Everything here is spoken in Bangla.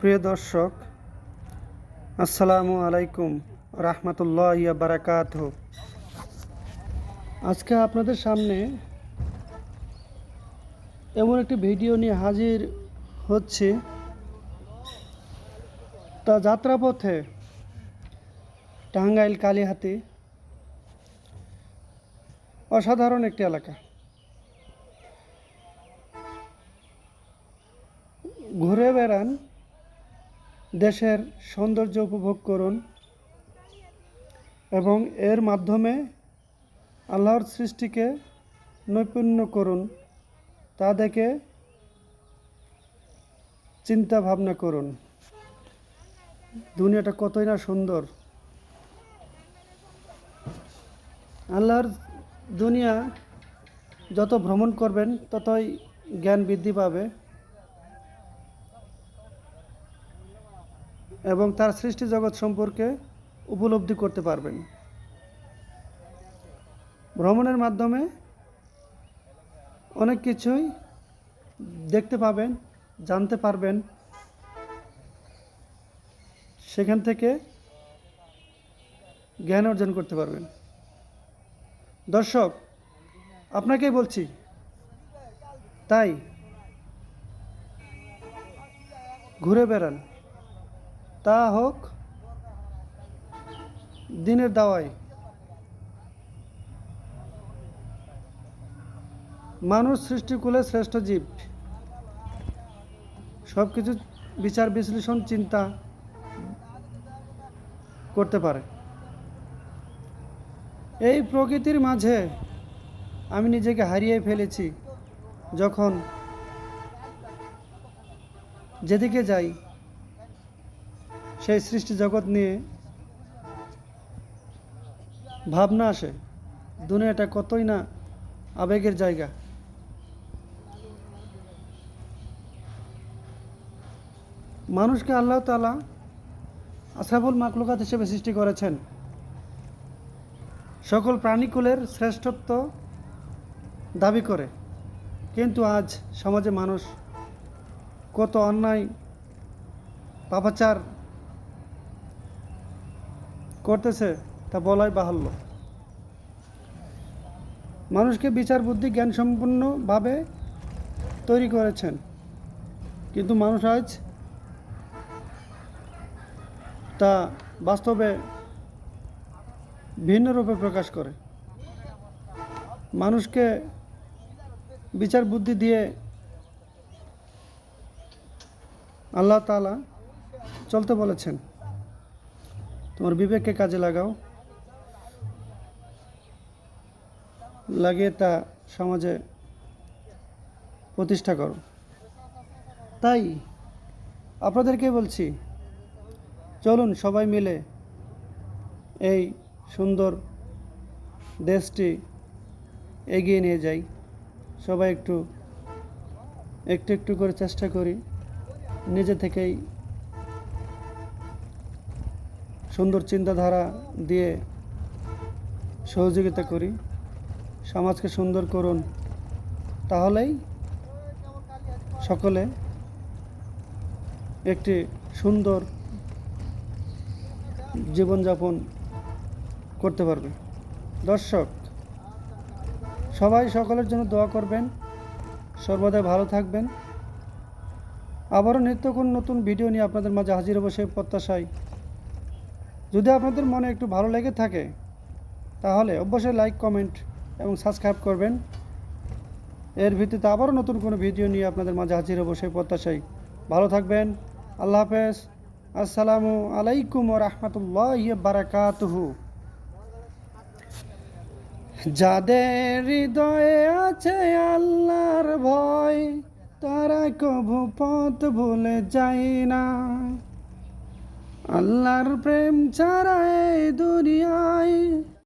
প্রিয় দর্শক, আসসালামু আলাইকুম রহমতুল্লাহ বারাকাত আজকে আপনাদের সামনে এমন একটি ভিডিও নিয়ে হাজির হচ্ছে। তা যাত্রাপথে টাঙ্গাইল কালীহাতি অসাধারণ একটি এলাকা। ঘুরে বেড়ান দেশের সৌন্দর্য উপভোগ করুন এবং এর মাধ্যমে আল্লাহর সৃষ্টিকে নৈপুণ্য করুন, তা দেখে চিন্তা ভাবনা করুন। দুনিয়াটা কতই না সুন্দর। আল্লাহর দুনিয়া যত ভ্রমণ করবেন ততই জ্ঞান বৃদ্ধি পাবে। এবং তার সৃষ্টি জগৎ সম্পর্কে উপলব্ধি করতে পারবেন। ভ্রমণের মাধ্যমে অনেক কিছুই দেখতে পাবেন, জানতে পারবেন। সেখান থেকে জ্ঞান অর্জন করতে পারবেন। দর্শক, আপনাকেই বলছি, তাই ঘুরে বেড়ান। তা হোক, দিনের দাওয়ায়। মানুষ সৃষ্টিকুলে শ্রেষ্ঠ জীব। সব কিছু বিচার, বিশ্লেষণ, চিন্তা করতে পারে। এই প্রকৃতির মাঝে আমি নিজেকে হারিয়ে ফেলেছি যখন যেদিকে যাই সেই সৃষ্টি জগৎ নিয়ে ভাবনা আসে। দুনিয়াটা কতই না আবেগের জায়গা। মানুষকে আল্লাহ তালা আশরাফুল মাকলুকাত হিসেবে সৃষ্টি করেছেন। সকল প্রাণীকুলের শ্রেষ্ঠত্ব দাবি করে। কিন্তু আজ সমাজে মানুষ কত অন্যায়, পাপাচার করতেছে, তা বলাই বাহাল্য। মানুষকে বিচার বুদ্ধি জ্ঞান সম্পূর্ণভাবে তৈরি করেছেন। কিন্তু মানুষ আজ তা বাস্তবে ভিন্ন রূপে প্রকাশ করে। মানুষকে বিচার বুদ্ধি দিয়ে আল্লাহ তালা চলতে বলেছেন। তোমার বিবেককে কাজে লাগাও। লাগিয়ে তা সমাজে প্রতিষ্ঠা করো। তাই আপনাদেরকে বলছি, চলুন সবাই মিলে এই সুন্দর দেশটি এগিয়ে নিয়ে যাই। সবাই একটু একটু একটু করে চেষ্টা করি নিজে থেকেই সুন্দর চিন্তাধারা দিয়ে সহযোগিতা করি। সমাজকে সুন্দর করুন। তাহলেই সকলে একটি সুন্দর জীবনযাপন করতে পারবে। দর্শক, সবাই সকলের জন্য দোয়া করবেন। সর্বদা ভালো থাকবেন। আবারও নিত্য কোন নতুন ভিডিও নিয়ে আপনাদের মাঝে হাজির হব সেই প্রত্যাশায়। যদি আপনাদের মনে একটু ভালো লেগে থাকে, তাহলে অবশ্যই লাইক কমেন্ট এবং সাবস্ক্রাইব করবেন। এর ভিত্তিতে আবারও নতুন কোনো ভিডিও নিয়ে আপনাদের মাঝে হাজির হব সেই প্রত্যাশায়। ভালো থাকবেন, আল্লাহ হাফেজ। আসসালামু আলাইকুম রহমতুল্লাহ বারাকাতুহু যাদের হৃদয়ে আছে আল্লাহর ভয়, তারা কভু পথ ভুলে যায় না। আল্লাহর প্রেম ছাড়া এই দুনিয়ায়